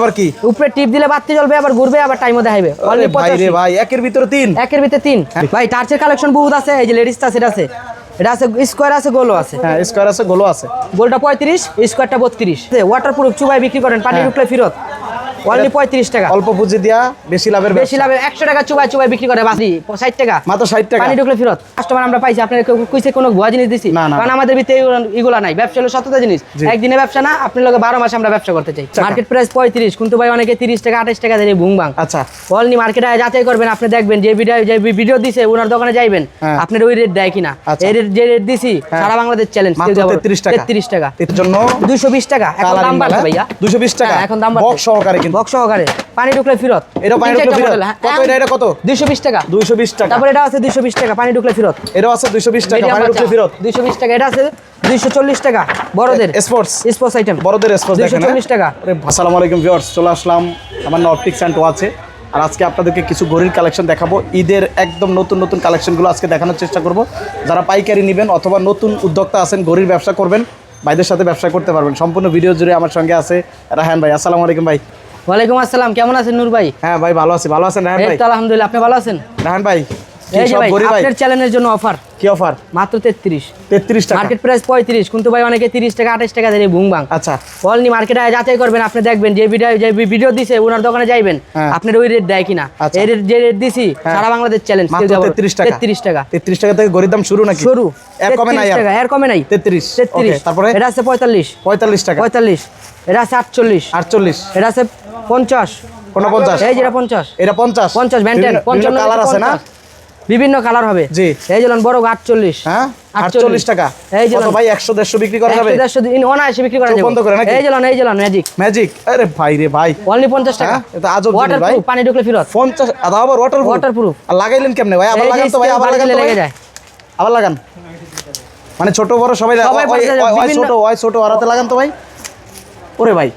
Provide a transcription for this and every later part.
আবার কি? উপরে টিপ দিলে বাতি জ্বলবে আবার ঘুরবে আবার টাইমও ভাই রে ভাই একের ভিতরে তিন। একের ভিতরে তিন। ভাই টার্চের কালেকশন বহুত আছে এই যে লেডিস সেটা আছে। এটা আছে স্কোয়ার আছে গোলও আছে। হ্যাঁ স্কোয়ার আছে গোলো আছে। গোলটা পঁয়ত্রিশ স্কোয়ারটা বত্রিশ। ওয়াটার প্রুফ চুবাই বিক্রি করেন পানি হ্যাঁ। ঢুকলে ফেরত। অনলি পঁয়ত্রিশ টাকা। অল্প পুঁজি দিয়া বেশি লাভের বেশি লাভে একশো টাকা চুবাই চুবাই বিক্রি করে বাসি। ষাট টাকা। মাত্র ষাট টাকা। পানি ঢুকলে ফেরত। কাস্টমার আমরা পাইছি আপনার কুইসে কোনো ভুয়া জিনিস দিছি? কারণ আমাদের ভিতরে এগুলো নাই। ব্যবসা হলো সততা জিনিস। একদিনে ব্যবসা না আপনার লোক বারো মাসে আমরা ব্যবসা করতে চাই। মার্কেট প্রাইস পঁয়ত্রিশ কিন্তু ভাই অনেকে তিরিশ টাকা আঠাশ টাকা দিয়ে বুং বাং। আচ্ছা। অলনি মার্কেটে যাচাই করবেন আপনি দেখবেন যে ভিডিও যে ভিডিও দিছে ওনার দোকানে যাইবেন। হ্যাঁ। আপনার ওই রেট দেয় কিনা। আচ্ছা। এই রেট যে রেট দিছি সারা বাংলাদেশ চ্যালেঞ্জ মাত্র 33 টাকা। তেত্রিশ টাকা। এর জন্য দুশো বিশ টাকা। এখন দাম বাড়ছে ভাইয়া। দুশো বিশ টাকা। হ্যাঁ, এখন দাম বাড়ছে। বক্স সহকারে কিন্তু। বক্স সহকারে। পানি ঢুকলে ফেরত। এটা পানি ঢুকলে ফেরত? হ্যাঁ। কত এটা, এটা কত? দুইশো বিশ টাকা। দুইশো বিশ টাকা। তারপর এটা আছে দুইশো বিশ টাকা পানি ঢুকলে ফেরত। এটাও আছে দুইশো বিশ টাকা পানি ঢুকলে ফেরত। দুইশো বিশ টাকা এটা আছে দুইশো চল্লিশ টাকা বড়দের। স্পোর্টস স্পোর্টস আইটেম বড়দের স্পোর্টস দেখেন চল্লিশ টাকা। আসসালামু আলাইকুম ভিউয়ার্স চলে আসলাম। আমার অপটিক্স অ্যান্ড ওয়াচে আর আজকে আপনাদেরকে কিছু ঘড়ির কালেকশন দেখাবো। ঈদের একদম নতুন নতুন কালেকশনগুলো আজকে দেখানোর চেষ্টা করব। যারা পাইকারি নেবেন অথবা নতুন উদ্যোক্তা আছেন ঘড়ির ব্যবসা করবেন ভাইদের সাথে ব্যবসা করতে পারবেন। সম্পূর্ণ ভিডিও জুড়ে আমার সঙ্গে আছে রাহান ভাই। আসসালামু আলাইকুম ভাই। ওয়ালাইকুম আসসালাম কেমন আছেন নূর ভাই? হ্যাঁ ভাই ভালো আছি। ভালো আছেন রাহান ভাই? আলহামদুলিল্লাহ আপনি ভালো আছেন? রাহান ভাই এই যে ভাই আপনার চ্যানেলের জন্য অফার কি অফার মাত্র তেত্রিশ। তেত্রিশ টাকা। মার্কেট প্রাইস পঁয়ত্রিশ কিন্তু ভাই অনেকে তিরিশ টাকা আঠাশ টাকা দিয়ে বুং বাং আচ্ছা। অলনি মার্কেটে যাচাই করবেন আপনি দেখবেন যে ভিডিও যে ভিডিও দিছে ওনার দোকানে যাইবেন হ্যাঁ। আপনার ওই রেট দেয় কিনা। আচ্ছা। এই রেট যে রেট দিছি হ্যাঁ। সারা বাংলাদেশ চ্যালেঞ্জ মাত্র টাকা। তেত্রিশ টাকা। তেত্রিশ টাকা থেকে ঘড়ির দাম শুরু নাকি? শুরু। এর কমে নাই টাকা এর কমে নাই। তেত্রিশ। তেত্রিশ। Okay, তারপরে? এটা আছে পঁয়তাল্লিশ। পঁয়তাল্লিশ টাকা। পঁয়তাল্লিশ। এটা আছে আটচল্লিশ। আটচল্লিশ। এটা আছে পঞ্চাশ। কোনো পঞ্চাশ? এই যেটা পঞ্চাশ। এটা পঞ্চাশ। পঞ্চাশ ব্যান্টেন পঞ্চান্ন কালার আছে না? বিভিন্ন কালার হবে। জি। এই যেমন বড় আটচল্লিশ। হ্যাঁ? আটচল্লিশ। টাকা। এই যে ভাই একশো দেড়শো বিক্রি করা যাবে। দেড়শো দিন অনায়াসে বিক্রি করা যাবে। বন্ধ করে নাকি? এই যেলন এই যেলন ম্যাজিক ম্যাজিক আরে ভাই রে ভাই। অনলি পঞ্চাশ টাকা। হ্যাঁ, এটা আজব ওয়াটার ভাই। পানি ঢুকলে ফেরত। পঞ্চাশ আবার ওয়াটার Waterproof। আর লাগাইলেন কেমনে ভাই? আবার লাগান তো ভাই আবার লাগান। লেগে যায়। আবার লাগান। মানে ছোট বড় সবাই ছোট ওই ছোট ওরাতে লাগান তো ভাই। ওরে ভাই।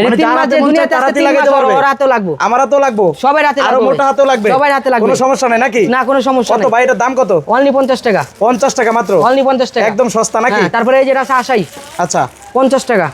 এটা মানে যে হাতেও লাগবো। আমার হাতেও লাগবো। সবার হাতে আরও মোটা ভাই। লাগবে। সবাই হাতে লাগবে। কোনো সমস্যা নাই নাকি? না কোনো সমস্যা কত ভাই এটার দাম কত? অনলি পঞ্চাশ টাকা। পঞ্চাশ টাকা মাত্র? অনলি পঞ্চাশ টাকা। একদম সস্তা নাকি? হ্যাঁ, তারপরে এই যেটা আছে আশাই আচ্ছা। পঞ্চাশ টাকা।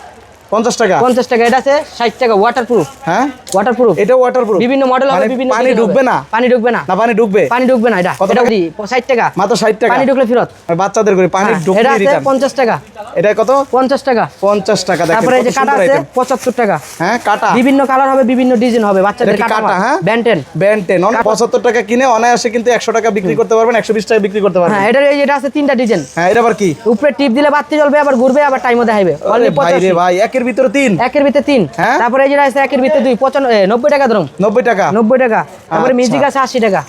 পঞ্চাশ টাকা? পঞ্চাশ টাকা এটা আছে ষাট টাকা ওয়াটার প্রুফ হ্যাঁ? ওয়াটারপ্রুফ এটা ওয়াটার প্রুফ বিভিন্ন মডেল হবে বিভিন্ন পানি ঢুকবে না? পানি ঢুকবে না। না পানি ঢুকবে পানি ঢুকবে না এটা। কত এটা টাকা? কি ষাট টাকা। মাত্র ষাট টাকা। পানি ঢুকলে ফেরত। আর বাচ্চাদের করে পানি হ্যাঁ, ঢুকলে এটা আছে রিটার্ন পঞ্চাশ টাকা। এটা কত? পঞ্চাশ টাকা। পঞ্চাশ টাকা দেখেন তারপরে এই যে কাটা আছে item। পঁচাত্তর টাকা। হ্যাঁ কাটা। বিভিন্ন কালার হবে বিভিন্ন ডিজাইন হবে বাচ্চাদের কাটা হ্যাঁ? ব্যান্টেন ব্যান্টেন অনেক পঁচাত্তর টাকা কিনে অনায়াসে কিন্তু একশো টাকা বিক্রি করতে পারবেন একশো বিশ টাকা বিক্রি করতে পারবেন। হ্যাঁ এটার এই যেটা আছে তিনটা ডিজাইন হ্যাঁ এটা আবার কি? উপরে টিপ দিলে বাতি জ্বলবে আবার ঘুরবে আবার টাইমও দেখাবে ভাই রে ভাই একের ভিতরে তিন? একের ভিতরে তিন। হ্যাঁ? তারপরে এই যে আছে একের ভিতরে দুই। পঁচান্ন এ, নব্বই টাকা ধরুন। নব্বই টাকা? নব্বই টাকা। তারপরে আচ্ছা। মিউজিক আছে আশি টাকা।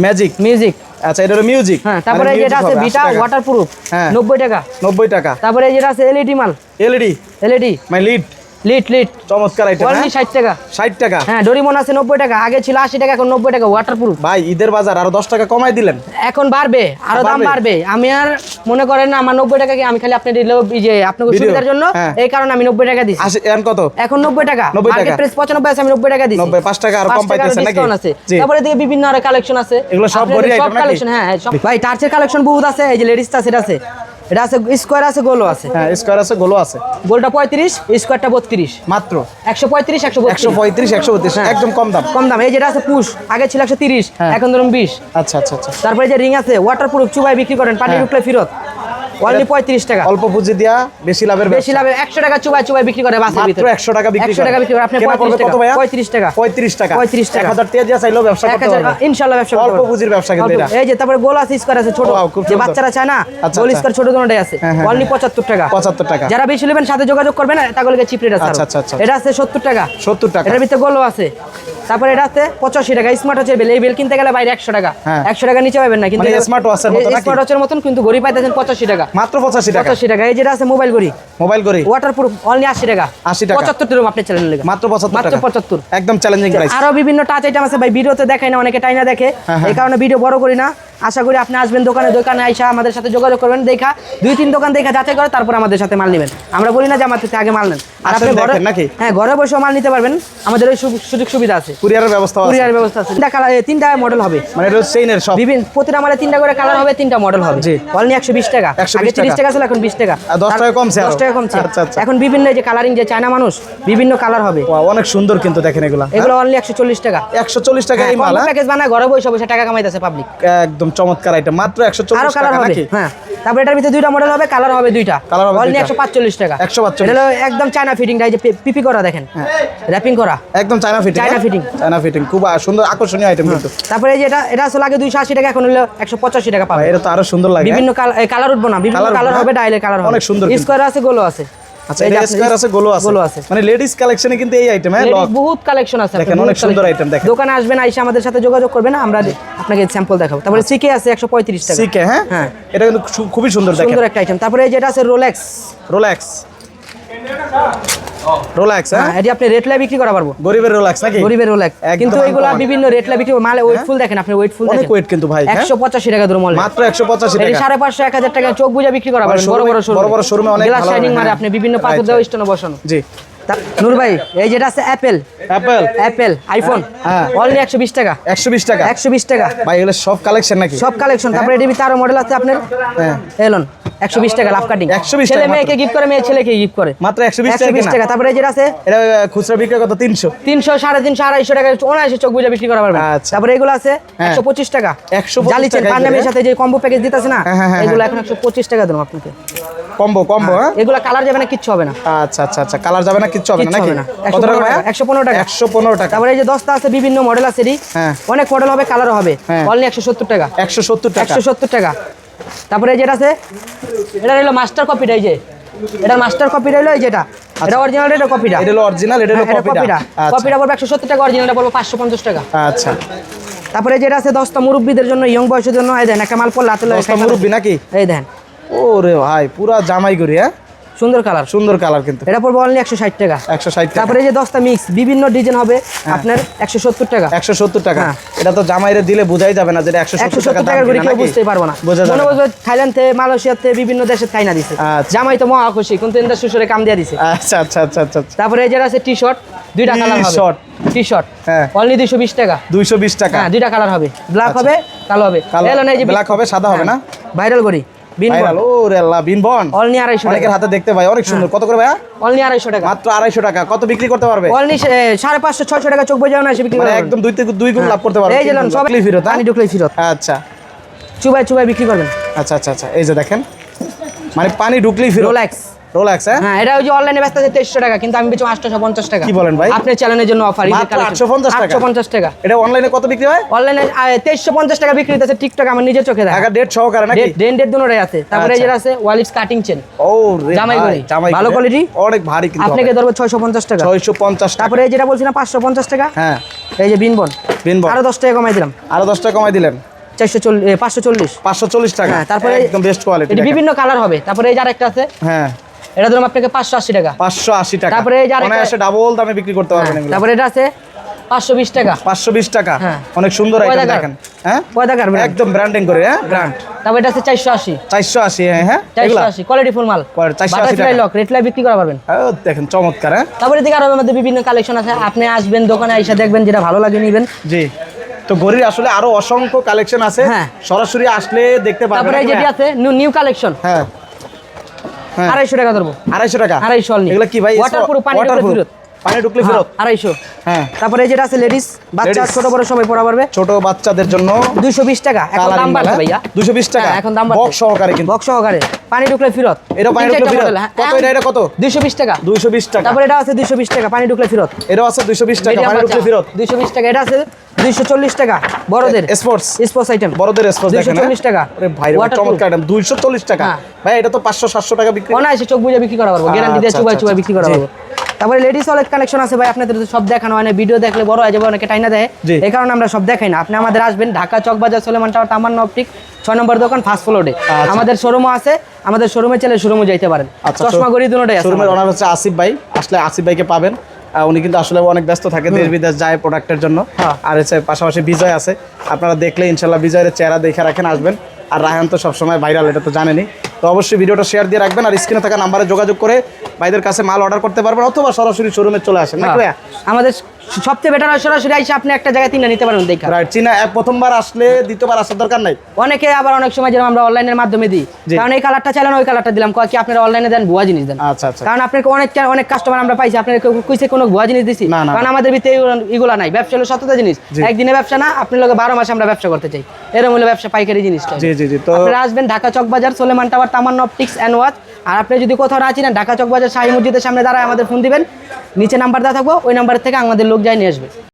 ম্যাজিক? মিউজিক। আচ্ছা এটা হলো মিউজিক। হ্যাঁ তারপরে এই যেটা আছে বিটা ওয়াটারপ্রুফ হ্যাঁ। নব্বই টাকা। নব্বই টাকা। তারপরে এই যেটা আছে এলইডি মাল। এলইডি এলইডি মাই লিড লিট লিট চমৎকার আইটেম অনলি ষাট টাকা। ষাট টাকা। হ্যাঁ ডোরিমন আছে নব্বই টাকা আগে ছিল আশি টাকা এখন নব্বই টাকা ওয়াটার প্রুফ ভাই ঈদের বাজার আরও দশ টাকা কমাই দিলেন। এখন বাড়বে আরও দাম বাড়বে? আমি আর মনে করেন না আমার নব্বই টাকা কি আমি খালি যে আপনাকে সুবিধার জন্য হ্যাঁ। এই কারণে আমি নব্বই টাকা দিচ্ছি আশি এখন কত? এখন নব্বই টাকা। 90 টাকা। মার্কেট প্রাইস পঁচানব্বই আছে আমি নব্বই টাকা দিচ্ছি নব্বই, পাঁচ টাকা আরও কম পাইতেছেন নাকি? আছে। তারপরে দিকে বিভিন্ন আরও কালেকশন আছে। এগুলো সব ঘড়ি সব নাকি? কালেকশন হ্যাঁ হ্যাঁ, সব ভাই। টার্চের কালেকশন বহুত আছে এই যে লেডিসটা সেটা আছে। এটা আছে স্কোয়ার আছে গোলও আছে। হ্যাঁ স্কোয়ার আছে গোলও আছে। গোলটা পঁয়ত্রিশ স্কোয়ারটা বত্রিশ। মাত্র। একশো পঁয়ত্রিশ একশো একশো পঁয়ত্রিশ একশো বত্রিশ হ্যাঁ। একদম কম দাম। কম দাম। এই যেটা আছে পুশ আগে ছিল একশো তিরিশ হ্যাঁ। এখন ধরুন বিশ। আচ্ছা আচ্ছা আচ্ছা। তারপরে যে রিং আছে ওয়াটার প্রুফ চুবাই বিক্রি করেন পানি হ্যাঁ। ঢুকলে ফেরত। অনলি পঁয়ত্রিশ টাকা। অল্প পুঁজি দিয়া বেশি লাভের বেশি লাভে একশো টাকা চুবাই চুবাই বিক্রি করে বাসের মাত্র ভিতরে। একশো টাকা বিক্রি টাকা বিক্রি করে আপনি টাকা। ভাইয়া? পঁয়ত্রিশ টাকা। পঁয়ত্রিশ টাকা। পঁয়ত্রিশ টাকা। এক হাজার টাকা দিয়ে চাইলেও ব্যবসা করতে হাজার পারবেন ব্যবসা করতে পারব। পুঁজির ব্যবসা কিন্তু এটা। এই যে তারপরে গোল আছে স্কোয়ার আছে ছোট। যে বাচ্চারা চায় না গোল। ছোট দুটোটাই আছে। হ্যাঁ, হ্যাঁ, অনলি পঁচাত্তর টাকা। যারা বেশি নেবেন সাথে যোগাযোগ করবেন তাগুলোকে চিপ রেট আছে আচ্ছা, আচ্ছা, আচ্ছা। এটা আছে সত্তর টাকা। সত্তর টাকা। এটার ভিতরে গোলও আছে। তারপরে এটা আছে পঁচাশি টাকা। স্মার্ট হচ্ছে বেল। এই বেল কিনতে গেলে বাইরে একশো টাকা। হ্যাঁ। একশো টাকা নিচে পাবেন না। কিন্তু মানে মতো স্মার্ট ওয়াচের মতন কিন্তু পাইতেছেন পঁচাশি টাকা। মাত্র পঁচাশি টাকা। পঁচাশি টাকা। এই যেটা আছে মোবাইল গড়ি মোবাইল করে ওয়াটার প্রুফ অনলি আশি টাকা। 80 টাকা। পঁচাত্তর টাকা আপনার চ্যানেল লেগে। মাত্র পঁচাত্তর মাত্র পঁচাত্তর। একদম চ্যালেঞ্জিং প্রাইস আরও বিভিন্ন টাচ আইটেম আছে ভাই ভিডিওতে দেখাই না অনেকে টাইনা দেখে। হ্যাঁ, হ্যাঁ। এই কারণে ভিডিও বড় করি না। আশা করি আপনি আসবেন দোকানে দোকানে আইসা আমাদের সাথে যোগাযোগ করবেন। দেখা দুই তিন দোকান দেখা যাচাই করে তারপর আমাদের সাথে মাল নেবেন। আমরা বলি না যে আমার থেকে আগে মাল নেন। আর আপনি ঘরে নাকি? হ্যাঁ ঘরে বসেও মাল নিতে পারবেন। আমাদের ওই সুযোগ সুবিধা আছে। কুরিয়ারের ব্যবস্থা আছে। কুরিয়ার ব্যবস্থা আছে। তিনটা কালার তিনটা মডেল হবে। মানে চেইনের সব বিভিন্ন প্রতিটা মালে তিনটা করে কালার হবে তিনটা মডেল হবে। জি। অনলি একশো বিশ টাকা। 120 আগে তিরিশ টাকা। টাকা ছিল এখন বিশ টাকা। 10 টাকা কমছে আরও। দশ টাকা কমছে। আচ্ছা, আচ্ছা। এখন বিভিন্ন যে কালারিং যে চায়না মানুষ বিভিন্ন কালার হবে। অনেক সুন্দর কিন্তু দেখেন এগুলা। এগুলো অনলি একশো চল্লিশ টাকা। একশো চল্লিশ টাকা এই মাল হ্যাঁ? প্যাকেজ বানায় ঘরে বসে বসে টাকা কামাইতেছে পাবলিক একদম চমৎকার আইটেম মাত্র একশো আরও চল্লিশ কালার টাকা নাকি? হ্যাঁ। তারপরে এটার ভিতরে দুইটা মডেল হবে কালার হবে দুইটা। Colour হবে অনলি দুইটা। একশো পাঁচচল্লিশ টাকা। 145 এটা একদম চায়না ফিটিং এই যে পিপি করা দেখেন। র্যাপিং করা। একদম China fitting China fitting। China fitting খুব সুন্দর আকর্ষণীয় আইটেম কিন্তু। তারপরে এই যে এটা এটা আসলে আগে দুইশো আশি টাকা এখন হলো একশো পঁচাশি টাকা পাবে। এটা তো আরও সুন্দর লাগে। বিভিন্ন কালার উঠবো না বিভিন্ন কালার হবে ডাইলে কালার হবে। অনেক সুন্দর। স্কোয়ার আছে গোলো আছে। আচ্ছা এটা স্কয়ার আছে গোলো আছে। গোলো আছে। মানে লেডিস কালেকশনে কিন্তু এই আইটেম হ্যাঁ বহুত কালেকশন আছে দেখেন, অনেক সুন্দর আইটেম দেখেন। দোকানে আসবেন আইসা আমাদের সাথে যোগাযোগ করবেন আমরা আপনাকে স্যাম্পল দেখাবো। তারপরে সিকে আছে একশো পঁয়ত্রিশ টাকা। সিকে হ্যাঁ? হ্যাঁ। এটা কিন্তু খুবই সুন্দর দেখেন। সুন্দর একটা আইটেম তারপরে যেটা আছে রোলেক্স রোলেক্স রোলেক্স হ্যাঁ? হ্যাঁ? এটি আপনি রেট লাই বিক্রি করা পারব। গরিবের রোলেক্স নাকি? গরিবের রোলেক্স কিন্তু এগুলা বিভিন্ন রেট লাই বিক্রি মালে ওয়েটফুল দেখেন আপনি ওয়েটফুল অনেক দেখেন। ওয়েট কিন্তু ভাই হ্যাঁ? একশো পঁচাশি টাকা ধরুন মলে মাত্র একশো পঁচাশি এটি টাকা। সাড়ে পাঁচশো এক হাজার টাকা চোখ বুঝা বিক্রি করা মানে পারবেন। বড় বড় showroom-এ- বড় বড় showroom-এ অনেক গ্লাস ভালো শাইনিং মারে হ্যাঁ। আপনি বিভিন্ন পাথর Right, দেওয়া. স্টোনে বসানো। জি। নূর ভাই এই যেটা আছে অ্যাপেল অ্যাপেল অ্যাপেল আইফোন হ্যাঁ। অনলি একশো বিশ টাকা। একশো বিশ টাকা। একশো বিশ টাকা। ভাই এগুলো সব কালেকশন নাকি? সব কালেকশন তারপরে ভিতরে আরও মডেল আছে আপনার? হ্যাঁ। এলন একশো বিশ টাকা লাভ কাটিং। 120 ছেলে মেয়েকে গিফট করে মেয়ে ছেলেকে গিফট করে। মাত্র একশো বিশ একশো টাকা বিশ কেনা। টাকা। তারপরে যেটা আছে? এটা খুচরা বিক্রি কত? তিনশো। তিনশো সাড়ে তিনশো আড়াইশো টাকা অনায়াসে চোখ বুঝে বিক্রি করা পারবেন। আচ্ছা। তারপরে এগুলো আছে হ্যাঁ। একশো পঁচিশ টাকা। 125 জালিছেন টাকায় পাঞ্জাবের করে। সাথে যে কম্বো প্যাকেজ দিতেছে না হ্যাঁ, হ্যাঁ, হ্যাঁ, এগুলো এখন একশো পঁচিশ টাকা দেবো আপনাকে। কম্বো কম্বো হ্যাঁ। এগুলো কালার যাবে না কিচ্ছু হবে না। আচ্ছা আচ্ছা আচ্ছা। কালার যাবে না কিচ্ছু হবে না নাকি? কত টাকা? একশো পনেরো টাকা একশো পনেরো টাকা। তারপরে এই যে দশটা আছে বিভিন্ন মডেল আছে। হ্যাঁ। অনেক মডেল হবে কালার হবে। হ্যাঁ। অনলি একশো সত্তর টাকা। একশো সত্তর টাকা। একশো সত্তর টাকা। তারপরে যেটা আছে এটা হলো মাস্টার কপিটা এই যে। এটা মাস্টার কপিটা রইল এই যেটা। এটা অরিজিনাল এটা কপিটা এটা হলো অরিজিনাল এটা হলো হ্যাঁ, কপিটা কপিটা বলব কপিটা পড়বে একশো সত্তর টাকা অরিজিনালটা পড়বে পাঁচশো পঞ্চাশ টাকা। আচ্ছা। তারপরে যেটা আছে দশটা মুরব্বীদের জন্য ইয়ং বয়সের জন্য এই দেন একটা মাল পড়লে হাতে লাগে মুরব্বী নাকি? এই দেন। ওরে ভাই পুরা জামাই করি হ্যাঁ? সুন্দর কালার। সুন্দর কালার কিন্তু। এটা পড়বে অনলি একশো ষাট টাকা। একশো ষাট টাকা। তারপরে এই যে দশটা মিক্স বিভিন্ন ডিজাইন হবে আপনার একশো সত্তর টাকা। একশো সত্তর টাকা। হ্যাঁ। এটা তো জামাইরে দিলে বোঝাই যাবে না যেটা একশো একশো সত্তর টাকা কিনা কেউ নাকি? বুঝতেই পারব না। বোঝা যাবে না। থাইল্যান্ড থেকে মালয়েশিয়া থেকে বিভিন্ন দেশে খাই না দিছে। আচ্ছা। জামাই তো মহা খুশি কিন্তু এদের শ্বশুরে কাম দিয়ে দিছে। আচ্ছা আচ্ছা আচ্ছা আচ্ছা আচ্ছা। তারপরে এই যেটা আছে টি শার্ট দুইটা কালার হবে। T-shirt। টি শার্ট হ্যাঁ। অনলি দুইশো বিশ টাকা। দুইশো বিশ টাকা। হ্যাঁ দুইটা কালার হবে। ব্ল্যাক হবে কালো হবে। কালো এই যে ব্ল্যাক হবে সাদা হবে না? ভাইরাল করি হাতে দেখতে ভাই অনেক সুন্দর। কত করে ভাইয়া? অনলি আড়াইশো টাকা। মাত্র আড়াইশো টাকা। কত বিক্রি করতে পারবে? অনলি সাড়ে পাঁচশো ছয়শো টাকা চোখ বোঝাও না এসে বিক্রি মানে একদম দুই থেকে দুই গুণ লাভ করতে পারবে এই যে সব ফিরত হ্যাঁ? পানি ঢুকলেই ফিরো আচ্ছা। চুবাই চুবাই বিক্রি করবেন। আচ্ছা আচ্ছা আচ্ছা। এই যে দেখেন মানে পানি ঢুকলেই ফিরো রোলাক্স হ্যাঁ? হ্যাঁ এটা ওই যে অনলাইনে ব্যস্ত আছে তেইশশো টাকা কিন্তু আমি আটশো পঞ্চাশ টাকা। কি বলেন ভাই? আপনার চ্যানেলের জন্য অফার মাত্র 850 টাকা? আটশো পঞ্চাশ টাকা। এটা অনলাইনে কত বিক্রি হয়? অনলাইনে তেইশশো পঞ্চাশ টাকা বিক্রি হচ্ছে টিকটক আমার নিজের চোখে দেখা। ডেট সহকারে নাকি? ডেন ডেট দুটোটাই আছে। তারপরে এই আচ্ছা। যেটা আছে ওয়ালিপস কাটিং চেন ও রে জামাই ভাই, জামাই ভালো quality? অনেক ভারী কিন্তু আপনাকে ধরবো ছয়শো পঞ্চাশ টাকা। ছয়শো পঞ্চাশ টাকা। তারপরে এই যেটা বলছিলাম পাঁচশো পঞ্চাশ টাকা? হ্যাঁ। এই যে বিনবন। বিনবন। আরও দশ টাকা কমাই দিলাম। আরও দশ টাকা কমাই দিলেন। চারশো চল্লিশ পাঁচশো চল্লিশ। পাঁচশো চল্লিশ টাকা। হ্যাঁ তারপরে একদম বেস্ট কোয়ালিটি এটি বিভিন্ন কালার হবে। তারপরে এই যে আরেকটা আছে। হ্যাঁ। এটা ধরুন আপনাকে পাঁচশো আশি টাকা। পাঁচশো আশি টাকা। তারপরে ডাবল দামে বিক্রি করতে পারবেন এগুলো। তারপরে এটা আছে পাঁচশো বিশ টাকা। পাঁচশো বিশ টাকা। হ্যাঁ। অনেক সুন্দর আইটেম দেখেন। হ্যাঁ? পয়দা কাটবে একদম ব্র্যান্ডিং করে হ্যাঁ? ব্র্যান্ড তারপরে এটা আছে চারশো আশি। চারশো আশি হ্যাঁ হ্যাঁ? চারশো আশি। কোয়ালিটি ফুল মাল। Quality, 480 টাকা। লক রেটলাই বিক্রি করা পারবেন। দেখেন চমৎকার হ্যাঁ? তারপরে আরও আমাদের বিভিন্ন কালেকশন আছে। আপনি আসবেন দোকানে এসে দেখবেন যেটা ভালো লাগে নিবেন। জি। তো গরির আসলে আরও অসংখ্য কালেকশন আছে। হ্যাঁ। সরাসরি আসলে দেখতে পারবেন তারপরে যেটি আছে নিউ কালেকশন হ্যাঁ। আড়াইশো টাকা ধরবো। আড়াইশো টাকা? আড়াইশো। এগুলো কি ভাই? ওয়াটারপ্রুফ ফেরত। পানি ঢুকলে হ্যাঁ, ফেরত। আড়াইশো। হ্যাঁ। তারপরে যেটা আছে লেডিস বাচ্চা ছোট বড় সবাই পড়া পারবে। ছোট বাচ্চাদের জন্য দুইশো বিশ টাকা। এখন দাম বাড়ছে ভাইয়া। দুশো বিশ টাকা। হ্যাঁ, এখন দাম। বক্স সহকারে কিন্তু। বক্স সহকারে। পানি ঢুকলে ফেরত। এটা পানি ঢুকলে ফেরত। হ্যাঁ। কত এটা এটা কত? দুইশো বিশ টাকা। দুইশো বিশ টাকা। তারপর এটা আছে দুইশো বিশ টাকা পানি ঢুকলে ফেরত। এটাও আছে দুইশো বিশ টাকা পানি ঢুকলে ফেরত। দুইশো বিশ টাকা এটা আছে দুইশো চল্লিশ টাকা বড়দের। স্পোর্টস স্পোর্টস আইটেম বড়দের স্পোর্টস দেখেন 240 টাকা। আরে ভাই চমৎকার আইটেম দুইশো চল্লিশ টাকা। হ্যাঁ। ভাই এটা তো 500 700 টাকা বিক্রি। অনায়াসে চোখ বুঝে বিক্রি করা পারব। গ্যারান্টি দিয়ে চোখ চুবাই আচ্ছা, চুবাই বিক্রি করা। পারব। তারপরে লেডিস অনেক কালেকশন আছে ভাই আপনাদের সব দেখানো হয় না ভিডিও দেখলে বড় হয়ে যাবে অনেকে টাইনা দেয়। এই কারণে আমরা সব দেখাই না। আপনি আমাদের আসবেন ঢাকা চকবাজার সোলেমান টাওয়ার তামান্না অপটিক ছয় নম্বর দোকান ফার্স্ট ফ্লোরে আচ্ছা। আমাদের শোরুমও আছে আমাদের শোরুমে চলে শোরুমে যাইতে পারেন। আচ্ছা চশমা গড়ি দুটোটাই শোরুমের ওনার হচ্ছে আসিফ ভাই। আসলে আসিফ ভাইকে পাবেন। উনি কিন্তু আসলে অনেক ব্যস্ত থাকে দেশ বিদেশ যায় প্রোডাক্টের জন্য। হ্যাঁ। আর হচ্ছে পাশাপাশি বিজয় আছে। আপনারা দেখলে ইনশাল্লাহ বিজয়ের চেহারা দেখে রাখেন আসবেন। আর রায়হান তো সবসময় ভাইরাল এটা তো জানেনি তো অবশ্যই ভিডিওটা শেয়ার দিয়ে রাখবেন। আর স্ক্রিনে থাকা নাম্বারে যোগাযোগ করে ভাইদের কাছে মাল অর্ডার করতে পারবেন অথবা সরাসরি শোরুমে চলে আসেন নাকি আমাদের সবচেয়ে বেটার হয় সরাসরি এসে আপনি একটা জায়গায় তিনটা নিতে পারেন দেখা। রাইট চীনা প্রথমবার আসলে দ্বিতীয়বার আসার দরকার নাই। অনেকে আবার অনেক সময় যেরকম আমরা অনলাইনের মাধ্যমে দিই কারণ এই কালারটা চাইলেন ওই কালারটা দিলাম কয় কি আপনারা অনলাইনে দেন ভুয়া জিনিস দেন। আচ্ছা আচ্ছা। কারণ আপনাকে অনেক অনেক কাস্টমার আমরা পাইছি আপনার কইছে কোনো ভুয়া জিনিস দিছি। কারণ আমাদের ভিতরে এগুলো- নাই। ব্যবসা হলো সততা জিনিস। একদিনে ব্যবসা না আপনি লোকে বারো মাসে আমরা ব্যবসা করতে চাই। এরকম হলো ব্যবসা পাইকারি জিনিসটা। জি জি জি। তো আপনারা আসবেন Dhaka Chawk Bazar Soleman tower Tamanna optics and watch আর আপনি যদি কোথাও না চিনেন ঢাকা চকবাজার শাহী মসজিদের সামনে দাঁড়ায় আমাদের ফোন দিবেন, নিচে নাম্বার দেওয়া থাকব, ওই নাম্বার থেকে আমাদের লোক যাই নিয়ে আসবে।